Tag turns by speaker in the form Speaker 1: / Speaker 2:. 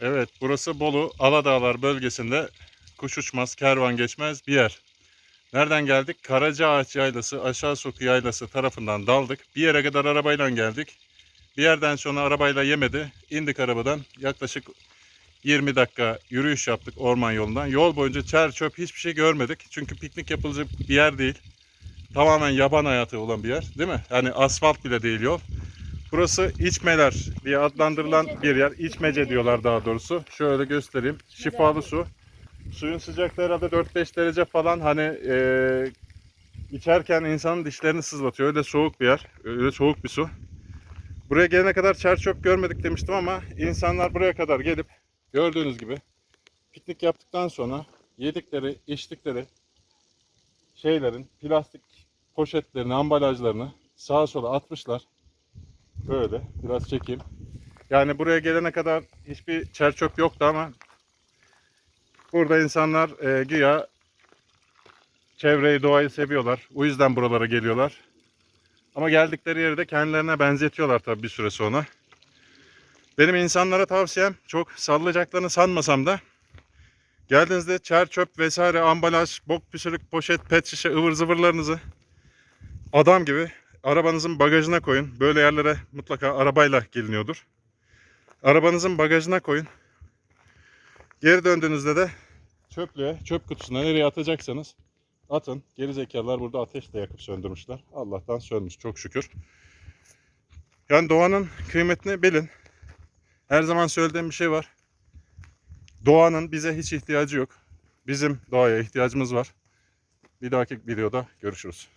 Speaker 1: Evet, burası Bolu Aladağlar bölgesinde kuş uçmaz, kervan geçmez bir yer. Nereden geldik? Karacaağaç Yaylası, Aşağı Soku Yaylası tarafından daldık. Bir yere kadar arabayla geldik. Bir yerden sonra arabayla yemedi. İndik arabadan. Yaklaşık 20 dakika yürüyüş yaptık orman yolundan. Yol boyunca çer çöp hiçbir şey görmedik. Çünkü piknik yapılacak bir yer değil. Tamamen yaban hayatı olan bir yer, değil mi? Yani asfalt bile değil yol. Burası İçmeler diye adlandırılan bir yer. İçmece diyorlar daha doğrusu. Şöyle göstereyim. Şifalı su. Suyun sıcaklığı herhalde 4-5 derece falan. Hani eee, içerken insanın dişlerini sızlatıyor. Öyle soğuk bir yer. Öyle soğuk bir su. Buraya gelene kadar çer çöp görmedik demiştim ama insanlar buraya kadar gelip gördüğünüz gibi piknik yaptıktan sonra yedikleri, içtikleri şeylerin plastik poşetlerini, ambalajlarını sağa sola atmışlar. Böyle biraz çekeyim. Yani buraya gelene kadar hiçbir çer çöp yoktu ama burada insanlar e, güya çevreyi, doğayı seviyorlar. O yüzden buralara geliyorlar. Ama geldikleri yeri de kendilerine benzetiyorlar tabii bir süre sonra. Benim insanlara tavsiyem çok sallayacaklarını sanmasam da geldiğinizde çer çöp vesaire ambalaj, bok püsürük, poşet, pet şişe ıvır zıvırlarınızı adam gibi arabanızın bagajına koyun. Böyle yerlere mutlaka arabayla geliniyordur. Arabanızın bagajına koyun. Geri döndüğünüzde de çöplüğe, çöp kutusuna nereye atacaksanız atın. Geri zekalılar burada ateş de yakıp söndürmüşler. Allah'tan sönmüş çok şükür. Yani doğanın kıymetini bilin. Her zaman söylediğim bir şey var. Doğanın bize hiç ihtiyacı yok. Bizim doğaya ihtiyacımız var. Bir dahaki videoda görüşürüz.